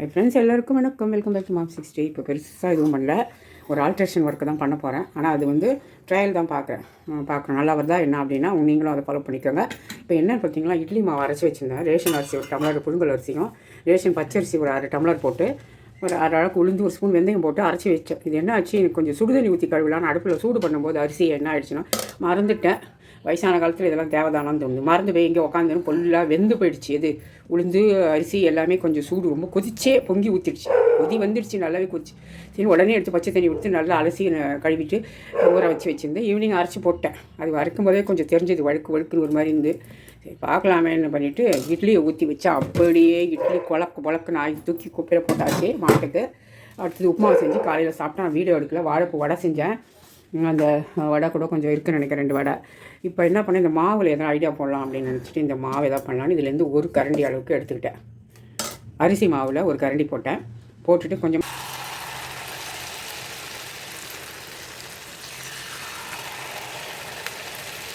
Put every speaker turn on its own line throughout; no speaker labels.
High friends எல்லாருக்கும் வணக்கம். Welcome back to mark sixty இப்போ பெருசாக எதுவும் பண்ணல. ஒரு ஆல்ட்ரேஷன் ஒர்க்கு தான் பண்ண போகிறேன் ஆனால் அது வந்து ட்ரையல் தான் பார்க்குறேன் பார்க்குறேன் நல்லா வருதா என்ன அப்படின்னா நீங்களும் அதை ஃபாலோ பண்ணிக்கோங்க. இப்போ என்னென்னு பார்த்தீங்களா இட்லி மாவு அரைச்சி வச்சுருந்தேன். ரேஷன் அரிசி ஒரு டம்ளர் புழுங்கல் அரிசியும் ரேஷன் பச்சரிசி ஒரு அரை டம்ளர் போட்டு ஒரு அரை அளவுக்கு உளுந்து ஒரு ஸ்பூன் வெந்தயம் போட்டு அரைச்சி வச்சேன். இது என்ன ஆச்சு? எனக்கு கொஞ்சம் சுடுதண்ணி ஊற்றி கழுவிலான்னு அடுப்பில் சூடு பண்ணும்போது அரிசி என்ன ஆயிடுச்சுன்னா மறந்துட்டேன். வயசான காலத்தில் இதெல்லாம் தேவைதானான்னு தோணுது. மறந்து போய் இங்கே உட்காந்துன்னு ஃபுல்லாக வெந்து போயிடுச்சு. இது உளுந்து அரிசி எல்லாமே கொஞ்சம் சூடு ரொம்ப கொதிச்சே பொங்கி ஊற்றிடுச்சு கொதி வந்துடுச்சு நல்லாவே கொதிச்சு. சரி உடனே எடுத்து பச்சை தண்ணி ஊற்றி நல்லா அலசி கழுவிட்டு ஊற வச்சு வச்சுருந்தேன். ஈவினிங் அரைச்சி போட்டேன். அது வறுக்கும் போதே கொஞ்சம் தெரிஞ்சது. வழுக்கு வழுக்குன்னு ஒரு மாதிரி இருந்து. சரி பார்க்கலாமேன்னு பண்ணிவிட்டு இட்லியை ஊற்றி வச்சா அப்படியே இட்லி குழக்கு குழக்குன்னு ஆகி தூக்கி குப்பையில் போட்டாச்சு மாட்டுக்கு. அடுத்தது உப்புமா செஞ்சு காலையில் சாப்பிட்டா வீடியோ எடுக்கல வாழைப்பூ வடை செஞ்சேன். அந்த வடை கூட கொஞ்சம் இருக்குன்னு நினைக்கிறேன் ரெண்டு வடை. இப்போ என்ன பண்ணேன் இந்த மாவில் எதனா ஐடியா போடலாம் அப்படின்னு நினச்சிட்டு இந்த மாவு எதாவது பண்ணலான்னு இதுலேருந்து ஒரு கரண்டி அளவுக்கு எடுத்துக்கிட்டேன். அரிசி மாவில் ஒரு கரண்டி போட்டேன். போட்டுட்டு கொஞ்சம்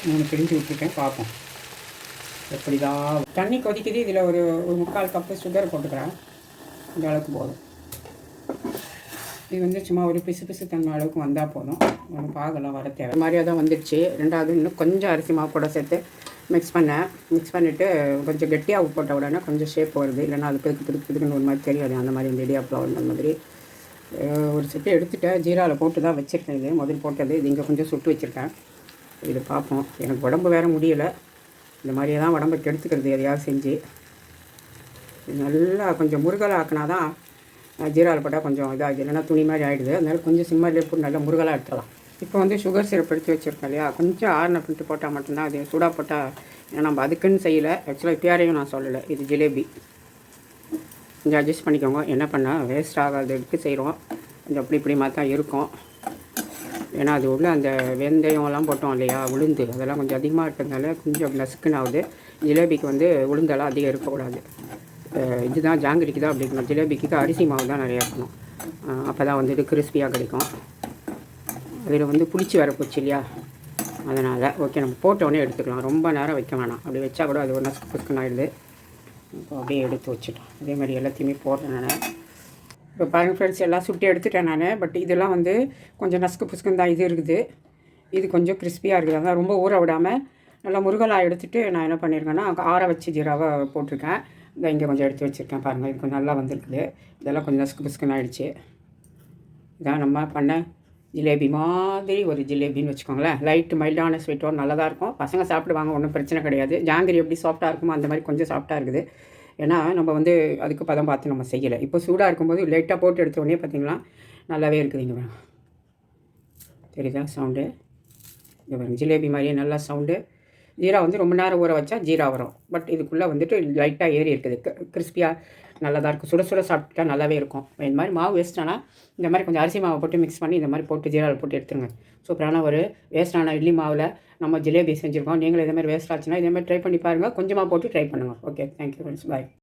மூணு பிரிஞ்சு விட்டுருக்கேன் பார்ப்போம். எப்படிதான். தண்ணி கொதிக்குது இதில் ஒரு ஒரு முக்கால் கப்பு சுகர் போட்டுக்கிறேன். இந்த அளவுக்கு போதும். இது வந்து சும்மா ஒரு பிசு பிசு தன்மை அளவுக்கு வந்தால் போதும். ஒன்றும் பாகெல்லாம் வர தேவை மாதிரியாக தான் வந்துடுச்சு. ரெண்டாவது இன்னும் கொஞ்சம் அரிசி மாவு கூட சேர்த்து மிக்ஸ் பண்ணேன் மிக்ஸ் பண்ணிவிட்டு கொஞ்சம் கெட்டியாக உப்பு போட்ட உடனே கொஞ்சம் ஷேப் வருது. இல்லைன்னா அது பிதுக்கு பிதுக்கு பிதுக்குன்னு ஒரு மாதிரி தெரியாது. அந்த மாதிரி இந்த இடியாப்பில் அந்த மாதிரி. ஒரு செட்டு எடுத்துட்டேன் ஜீராவில் போட்டு தான் வச்சுருக்கேன் இது. முதல் போட்டது. இது இங்கே கொஞ்சம் சுட்டு வச்சுருக்கேன். இது பார்ப்போம். எனக்கு உடம்பு வேறு முடியலை. இந்த மாதிரியே தான் உடம்பை கெடுத்துக்கிறது எதையாவது செஞ்சு. நல்லா கொஞ்சம் முருகலாக ஆக்கினா தான் ஜீராவில் போட்டால் கொஞ்சம் இதாகுது இல்லைன்னா துணி மாதிரி ஆகிடுது அதனால கொஞ்சம் சிம்மர்லேயே போட்டு நல்லா முருகலாக எடுத்துக்கலாம் இப்போ வந்து சுகர் சிரப் எடுத்து வச்சுருக்கோம் இல்லையா? கொஞ்சம் ஆறுன பண்ணிட்டு போட்டால் மட்டும்தான் அது சூடாக போட்டால் ஏன்னா நம்ம அதுக்குன்னு செய்யலை. ஆக்சுவலாக பேரையும் நான் சொல்லலை. இது ஜிலேபி. கொஞ்சம் அட்ஜஸ்ட் பண்ணிக்கோங்க. என்ன பண்ணால் வேஸ்ட் ஆகாததுக்கு செய்கிறோம் கொஞ்சம் அப்படி இப்படிமா தான் இருக்கும். ஏன்னா அது உள்ள அந்த வெந்தயம்லாம் போட்டோம் இல்லையா? உளுந்து. அதெல்லாம் கொஞ்சம் அதிகமாக இருக்கிறதுனால கொஞ்சம் நசுக்குன்னு ஆகுது. ஜிலேபிக்கு வந்து உளுந்தெல்லாம் அதிகம் இருக்கக்கூடாது. இதுதான் ஜாங்கிரிக்கு தான் அப்படி இருக்கணும் ஜிலேபிக்கு அரிசி மாவு தான் நிறையா இருக்கணும் அப்போ தான் வந்துட்டு கிறிஸ்பியாக கிடைக்கும். அதில் வந்து புளிச்சு வர போச்சு இல்லையா? அதனால் ஓகே நம்ம போட்டோடனே எடுத்துக்கலாம். ரொம்ப நேரம் வைக்க வேணாம். அப்படி வச்சா கூட அது ஒரு நசுக்கு புசுக்குன்னு ஆயிடுது. இப்போ அப்படியே எடுத்து வச்சுட்டோம். அதே மாதிரி எல்லாத்தையுமே போடுறேன் நான். இப்போ பாருங்கள் ஃப்ரெண்ட்ஸ் எல்லாம் சுட்டி எடுத்துட்டேன் நான். பட் இதெல்லாம் வந்து கொஞ்சம் நசுக்கு புசுக்குன்னு தான் இது இருக்குது. இது கொஞ்சம் கிறிஸ்பியாக இருக்குது. அதான் ரொம்ப ஊற விடாமல் நல்லா முருகலாக எடுத்துகிட்டு நான் என்ன பண்ணியிருக்கேன்னா ஆற வச்சு ஜீராவை போட்டிருக்கேன். இதை இங்கே கொஞ்சம் எடுத்து வச்சுருக்கேன் பாருங்கள் இது கொஞ்சம் நல்லா வந்திருக்குது. இதெல்லாம் கொஞ்சம் நசுக்கு புசுக்குன்னு ஆகிடுச்சு இதான் நம்ம பண்ண ஜிலேபி மாதிரி ஒரு ஜிலேபின்னு வச்சுக்கோங்களேன். லைட்டு மைல்டான ஸ்வீட்டோடு நல்லா தான் இருக்கும். பசங்க சாப்பிடுவாங்க ஒன்றும் பிரச்சனை கிடையாது. ஜாங்கிரி எப்படி சாஃப்டாக இருக்குமோ அந்த மாதிரி கொஞ்சம் சாஃப்டாக இருக்குது. ஏன்னா நம்ம வந்து அதுக்கு பதம் பார்த்து நம்ம செய்யலை. இப்போ சூடாக இருக்கும்போது லைட்டாக போட்டு எடுத்த உடனே பார்த்தீங்களா நல்லாவே இருக்குதுங்க பாருங்க. தெரியுதா சவுண்டு இங்கே பாருங்கள் ஜிலேபி மாதிரியே நல்லா சவுண்டு ஜீரா வந்து ரொம்ப நேரம் ஊற வச்சா ஜீரா வரும். பட் இதுக்குள்ளே வந்துட்டு லைட்டாக ஏறி இருக்குது. கிறிஸ்பியாக நல்லா தான் இருக்கும். சுட சுட சாப்பிட்டா நல்லாவே இருக்கும். இந்த மாதிரி மாவு வேஸ்ட்டானா இந்த மாதிரி கொஞ்சம் அரிசி மாவை போட்டு மிக்ஸ் பண்ணி இந்த மாதிரி போட்டு ஜீராவில் போட்டு எடுத்துருங்க. சூப்பரான ஒரு வேஸ்டான இட்லி மாவில் நம்ம ஜிலேபி செஞ்சுருக்கோம். நீங்களும் இதே மாதிரி வேஸ்ட் ஆச்சுன்னா இதே மாதிரி ட்ரை பண்ணி பாருங்கள் கொஞ்சமாக போட்டு ட்ரை பண்ணுங்கள் ஓகே தேங்க்யூ ஃப்ரெண்ட்ஸ் பாய்